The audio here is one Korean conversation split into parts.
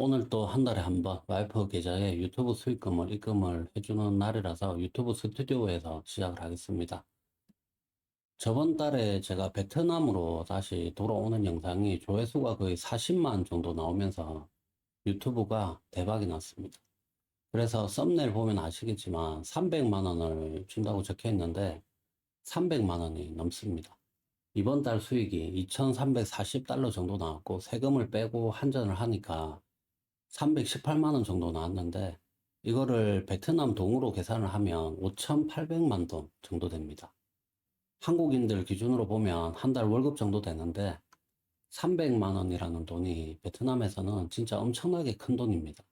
오늘 또 한 달에 한 번 와이프 계좌에 유튜브 수익금을 입금을 해주는 날이라서 유튜브 스튜디오에서 시작을 하겠습니다. 저번 달에 제가 베트남으로 다시 돌아오는 영상이 조회수가 거의 40만 정도 나오면서 유튜브가 대박이 났습니다. 그래서 썸네일 보면 아시겠지만 300만 원을 준다고 적혀 있는데 300만 원이 넘습니다. 이번 달 수익이 2,340달러 정도 나왔고 세금을 빼고 환전을 하니까 318만 원 정도 나왔는데 이거를 베트남 동으로 계산을 하면 5,800만 동 정도 됩니다. 한국인들 기준으로 보면 한 달 월급 정도 되는데 300만 원이라는 돈이 베트남에서는 진짜 엄청나게 큰 돈입니다.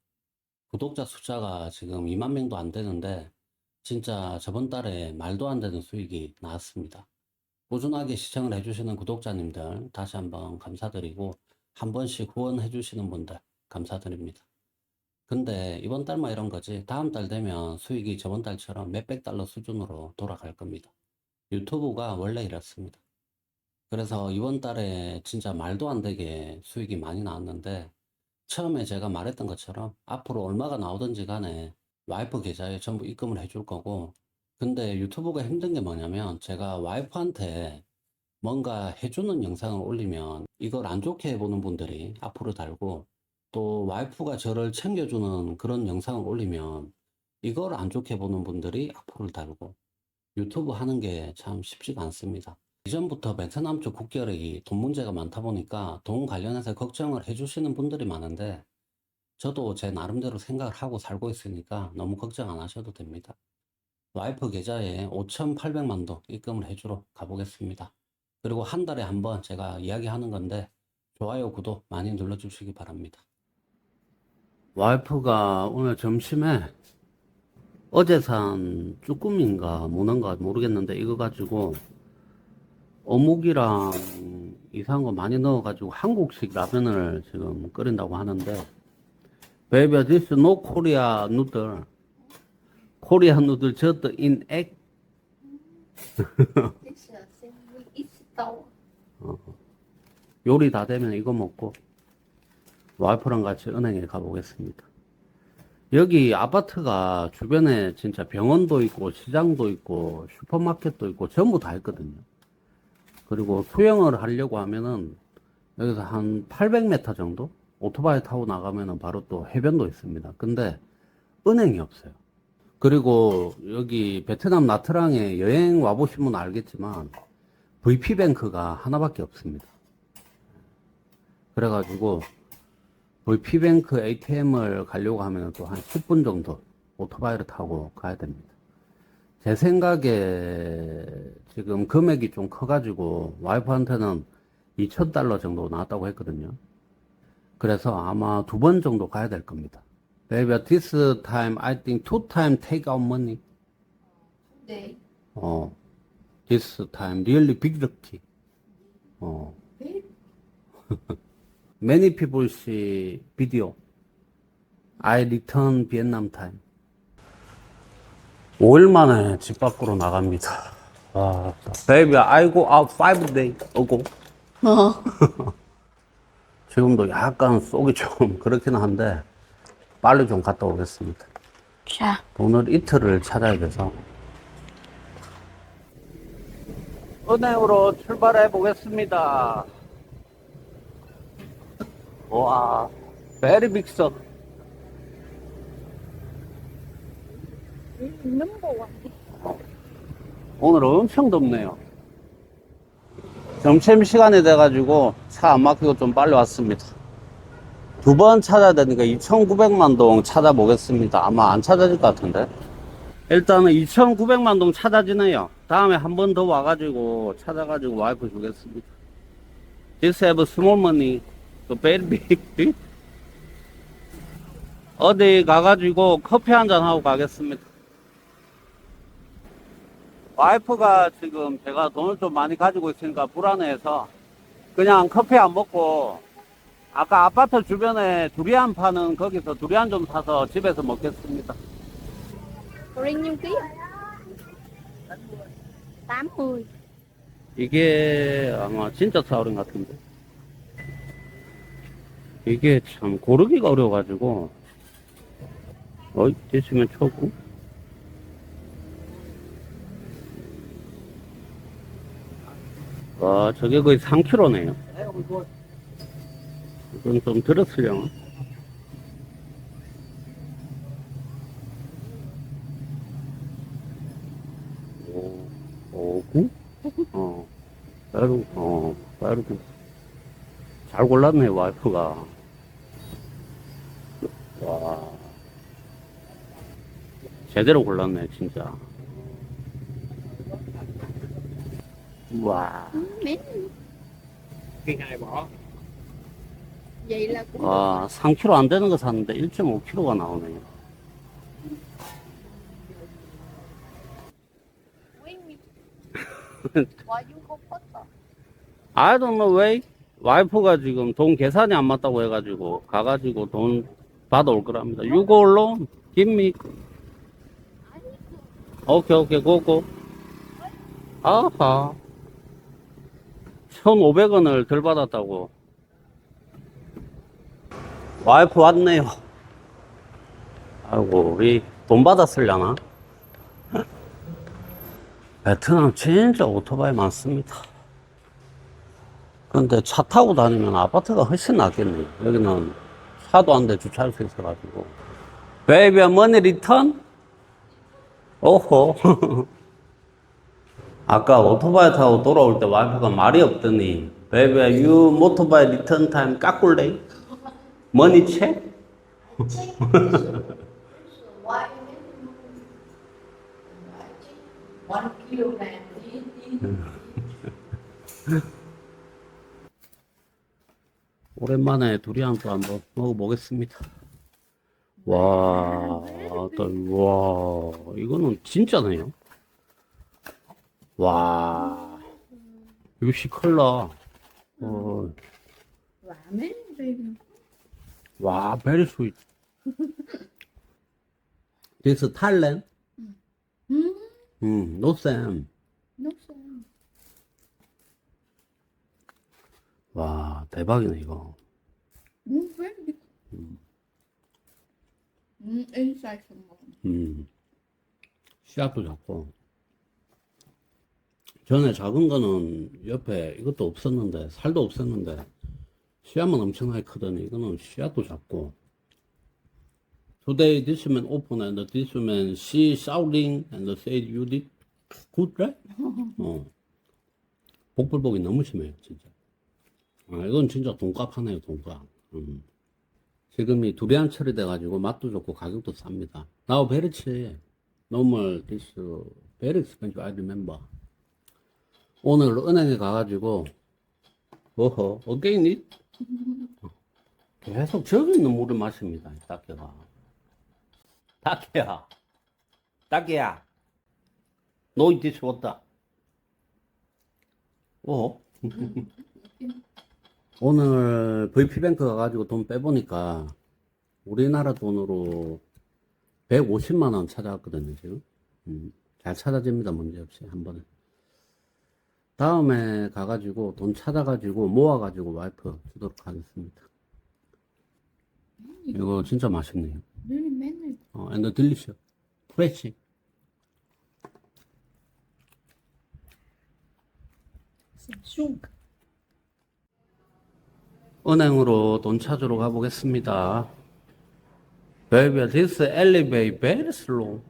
구독자 숫자가 지금 2만 명도 안 되는데 진짜 저번 달에 말도 안 되는 수익이 나왔습니다. 꾸준하게 시청을 해주시는 구독자님들 다시 한번 감사드리고 한 번씩 후원해 주시는 분들 감사드립니다. 근데 이번 달만 이런 거지 다음 달 되면 수익이 저번 달처럼 몇백 달러 수준으로 돌아갈 겁니다. 유튜브가 원래 이렇습니다. 그래서 이번 달에 진짜 말도 안 되게 수익이 많이 나왔는데 처음에 제가 말했던 것처럼 앞으로 얼마가 나오든지 간에 와이프 계좌에 전부 입금을 해줄 거고 근데 유튜브가 힘든 게 뭐냐면 제가 와이프한테 뭔가 해주는 영상을 올리면 이걸 안 좋게 보는 분들이 앞으로 달고 또 와이프가 저를 챙겨주는 그런 영상을 올리면 이걸 안 좋게 보는 분들이 앞으로 달고 유튜브 하는 게 참 쉽지가 않습니다. 이전부터 베트남 쪽 국결이 돈 문제가 많다 보니까 돈 관련해서 걱정을 해주시는 분들이 많은데 저도 제 나름대로 생각을 하고 살고 있으니까 너무 걱정 안 하셔도 됩니다. 와이프 계좌에 5,800만 동 입금을 해주러 가보겠습니다. 그리고 한 달에 한 번 제가 이야기하는 건데 좋아요, 구독 많이 눌러주시기 바랍니다. 와이프가 오늘 점심에 어제 산 쭈꾸미인가 문어인가 모르겠는데 이거 가지고 어묵이랑 이상한 거 많이 넣어가지고 한국식 라면을 지금 끓인다고 하는데 Baby, this is no Korea noodle. Just in egg. Tàu. 요리 다 되면 이거 먹고 와이프랑 같이 은행에 가보겠습니다. 여기 아파트가 주변에 진짜 병원도 있고 시장도 있고 슈퍼마켓도 있고 전부 다 있거든요. 그리고 수영을 하려고 하면은 여기서 한 800m 정도 오토바이 타고 나가면은 바로 또 해변도 있습니다. 근데 은행이 없어요. 그리고 여기 베트남 나트랑에 여행 와보신 분 알겠지만 VP뱅크가 하나밖에 없습니다. 그래가지고 VP뱅크 ATM을 가려고 하면 또 한 10분 정도 오토바이를 타고 가야 됩니다. 제 생각에 지금 금액이 좀 커가지고 와이프한테는 2,000달러 정도 나왔다고 했거든요. 그래서 아마 두 번 정도 가야 될 겁니다. Baby, this time I think two time take out money. Để 어, this time really big lucky. 어, biết many people see video. I return Vietnam time. 5일 만에 집 밖으로 나갑니다. 와, baby, I go out five day ago. 지금도 약간 속이 좀 그렇긴 한데 빨리 좀 갔다 오겠습니다. Sao? 오늘 이틀을 찾아야 돼서. 은행으로 출발해 보겠습니다. Number one. 오늘 엄청 덥네요. 점심 시간이 돼가지고 차 안 막히고 좀 빨리 왔습니다. 두 번 찾아야 되니까 2,900만 동 찾아보겠습니다. 아마 안 찾아질 것 같은데. 일단은 2,900만 동 찾아지네요. 다음에 한 번 더 와가지고 찾아가지고 와이프 주겠습니다. This have small money. Very big. 어디 가가지고 커피 한 잔 하고 가겠습니다. 와이프가 지금 제가 돈을 좀 많이 가지고 있으니까 불안해서 그냥 커피 안 먹고 아까 아파트 주변에 두리안 파는 거기서 두리안 좀 사서 집에서 먹겠습니다. Nhiêu ký? 80. 이게 아마 진짜 사오린 같은데. 이게 참 고르기가 어려워가지고 어이 됐으면 초구 와 저게 거의 3kg네요 이건 좀 들었으려나 오, 오구? 어, 빠르, 어, 빠르고. 잘 골랐네, 와이프가. 와. 제대로 골랐네, 진짜. 와. 와, 3kg 안 되는 거 샀는데 1.5kg가 나오네요. I don't know why. 와이프가 지금 돈 계산이 안 맞다고 해가지고 가가지고 돈 받아올 거랍니다. You go alone. 오케이 오케이 고고. 아하. 1,500원을 덜 받았다고. 와이프 왔네요. 아이고 우리 돈 받았을려나? 베트남 진짜 오토바이 많습니다. 근데 차 타고 다니면 아파트가 훨씬 낫겠네. 여기는 차도 한대 주차할 수 있어가지고. Baby, money return? 오호. 아까 오토바이 타고 돌아올 때 와이프가 말이 없더니, time 까꿀래? Money check? One kilogram đi đi 오랜만에 두리안 또 한번 먹어보겠습니다. 와, 또, 와, 이거는 진짜네요. 와, 이거 시컬러. 어, 와, very sweet. This is Thailand? Hmm 음, no Sam. No sao 와, 대박이네, 이거. Hmm very good Hmm inside some more 음, 씨앗도 작고. 전에 작은 거는 옆에 이것도 없었는데, 살도 없었는데, 씨앗만 엄청나게 크더니, 이거는 씨앗도 작고. Today this man open and this man she shouting and said you did good, right? 어. 복불복이 너무 심해요, 진짜. 아, 이건 진짜 돈값 하네요, 돈값. 음. 지금이 두리안 처리돼가지고 맛도 좋고 가격도 쌉니다. Now very cheap. Normal this. 오늘 은행에 가가지고 어허 it 계속 저기 있는 물을 마십니다. 이 딱개가. 딱개야. 딱개야. 너이 디스 왔다. 어? 오늘 VP뱅크 가가지고 돈 빼보니까 우리나라 돈으로 150만원 찾아왔거든요, 지금. 음, 잘 찾아집니다, 문제없이, 한 번에. 다음에 가가지고 돈 찾아가지고 모아가지고 와이프 주도록 하겠습니다. 이거 진짜 맛있네요. 어, and delicious. fresh. Samsung 은행으로 돈 찾으러 가보겠습니다. Baby, this elevator very slow.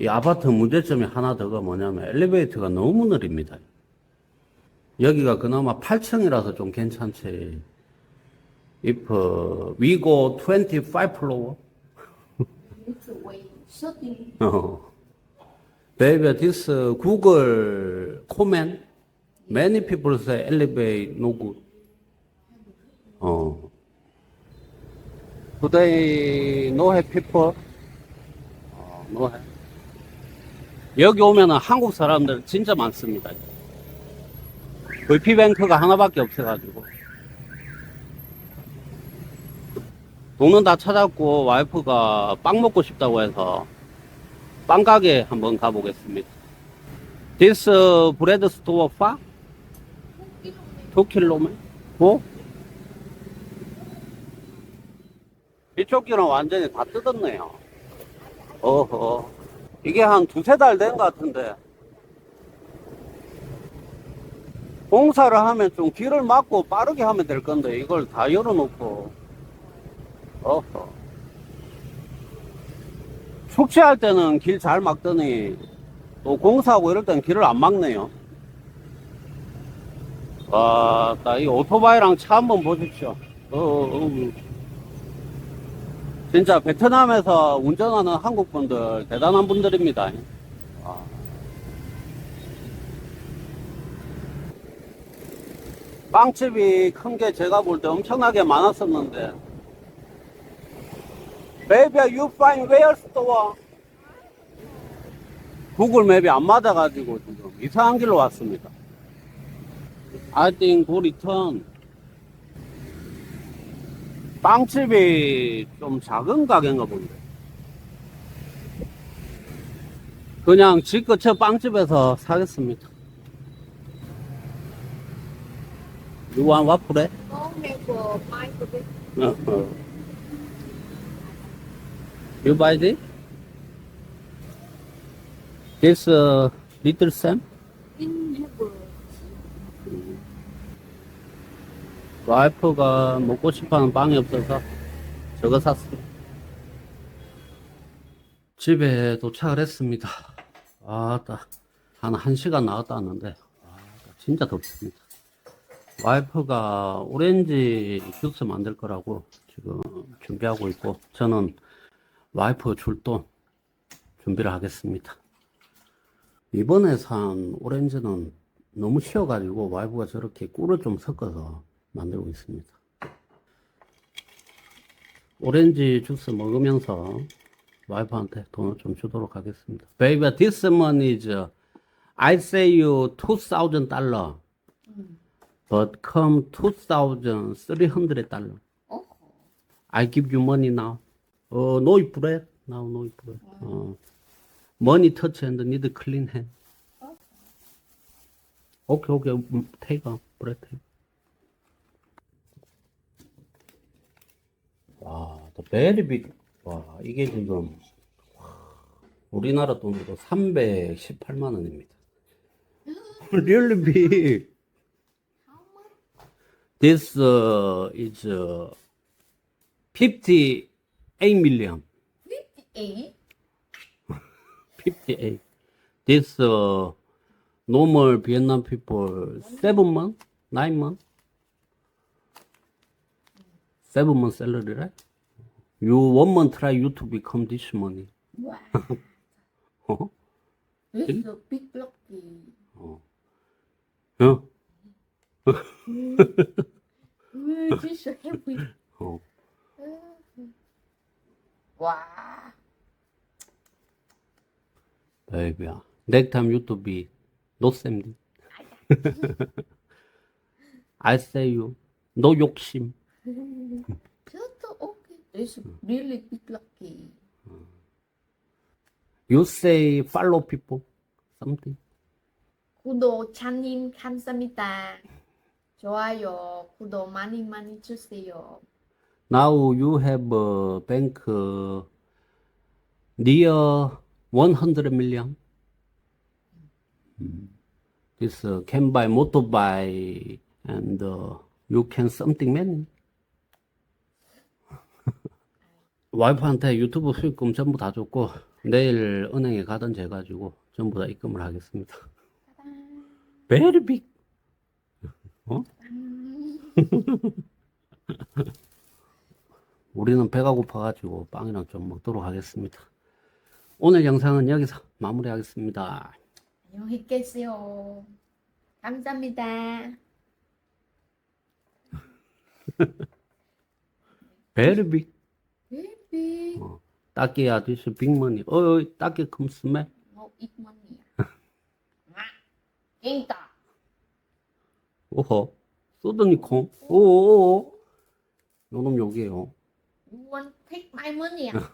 이 아파트 문제점이 하나 더가 뭐냐면 엘리베이터가 너무 느립니다. 여기가 그나마 8층이라서 좀 괜찮지. If uh, we go 25 floor, 어. Baby, this uh, Google comment, many people say elevate no good. 어. Today no have people. 어, no have. 여기 오면은 한국 사람들 진짜 많습니다. VP뱅크가 하나밖에 없어가지고. 돈은 다 찾았고 와이프가 빵 먹고 싶다고 해서 빵 가게 한번 가보겠습니다. This uh, bread store far? 2 km? 뭐? 이쪽 길은 완전히 다 뜯었네요. 어허. 이게 한 두세 달 된 것 같은데. 공사를 하면 좀 길을 막고 빠르게 하면 될 건데, 이걸 다 열어놓고. 어허. 축제할 때는 길 잘 막더니, 또 공사하고 이럴 때는 길을 안 막네요. 와, 나 이 오토바이랑 차 한번 보십시오. 어, 어, 어. 진짜 베트남에서 운전하는 한국 분들 대단한 분들입니다. 아. 빵집이 큰 게 제가 볼 때 엄청나게 많았었는데. Baby, you find where store? 구글 맵이 안 맞아가지고 지금 이상한 길로 왔습니다. I think go return. 빵집이 좀 작은 가게인가 본데. 그냥 집 근처 빵집에서 사겠습니다. You want waffle? No. Uh, uh. You buy this? This uh, little Sam? In never. 와이프가 먹고 싶어하는 빵이 없어서 저거 샀어요. 집에 도착을 했습니다. 아따, 한 1시간 나갔다 왔는데, 아따, 진짜 덥습니다. 와이프가 오렌지 주스 만들 거라고 지금 준비하고 있고, 저는 와이프 줄돈 준비를 하겠습니다. 이번에 산 오렌지는 너무 쉬어가지고 와이프가 저렇게 꿀을 좀 섞어서 만들고 있습니다. 오렌지 주스 먹으면서 와이프한테 돈을 좀 주도록 하겠습니다. Baby, this money is, uh, I say you 2,000 달러, but come 2,300 달러. Oh. I give you money now. 어, no bread. Now no bread. 어, money touch and need clean hand. 오케이, 오케이. 음, take a bread. Take. 와, 또 big. 와, 이게 지금 우리나라 돈으로 318만 원입니다. really big. This uh, is uh, 58 million. Eight. 58. This uh, normal Vietnam people seven month, nine month, seven month salary, right? You one month try you to become this money. Wow. 어? This is a big lucky. 어? We're just so happy. 어? Wow. baby야. Next time you to be no 쌤. I say you no 욕심. Just okay. Is really big lucky. You say follow people something. 구독 찬님 감사합니다. 좋아요, 구독 많이 많이 주세요. Now you have a bank uh, near 100 million. Mm. This uh, can buy motorbike and uh, you can something many. 와이프한테 유튜브 수익금 전부 다 줬고 내일 은행에 가든지 해가지고 전부 다 입금을 하겠습니다. Very big. 어? 우리는 배가 고파가지고 빵이랑 좀 먹도록 하겠습니다. 오늘 영상은 여기서 마무리하겠습니다. 안녕히 계세요. 감사합니다. Very big. 어, this is big money. 어. No money. 아, 깽다. 오호. 소드니콩. 오오오. 요놈 여기에요. You want take my money? ah?